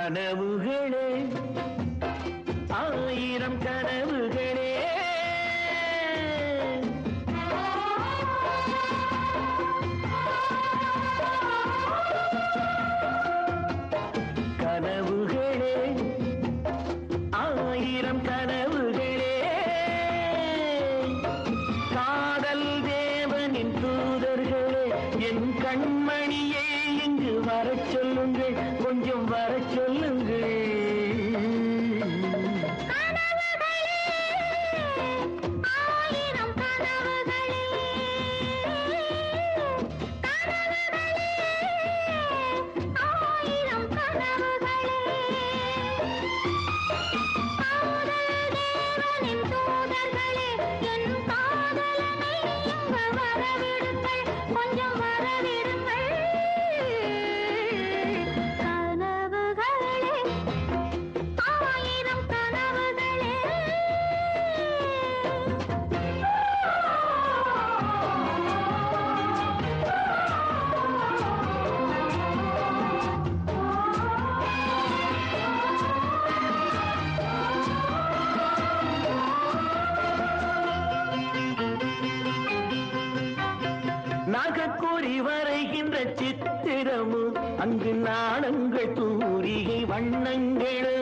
கனவுகளே ஆயிரம் கனவுகளே. கனவுகளே ஆயிரம் கனவுகளே. காதல் தேவனின் தூதர்களே என் கண்மணியே இங்கு வரச் சொல்லுங்கள் கொஞ்சம் வரச் மலர்களே நாகக்கூறி வரைகின்ற சித்திரமும் அங்கு நாணங்கள் தூரிகை வண்ணங்களோ?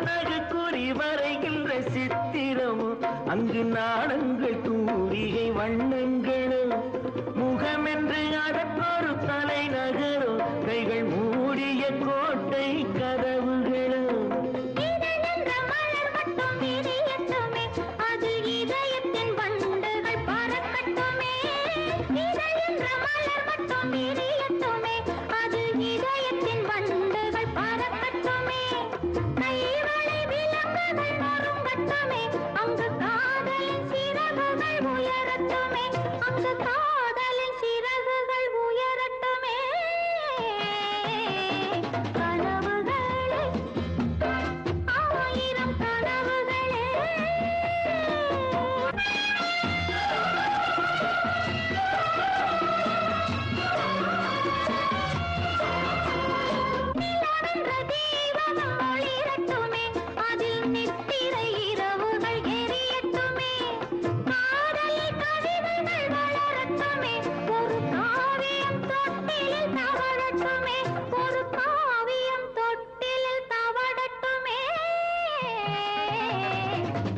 நாகக்கூறி வரைகின்ற சித்திரமும் அங்கு நாணங்கள் தூரிகை வண்ணங்கள்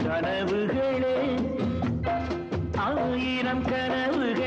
கனவுகளே ஆயிரம் கனவுகள்.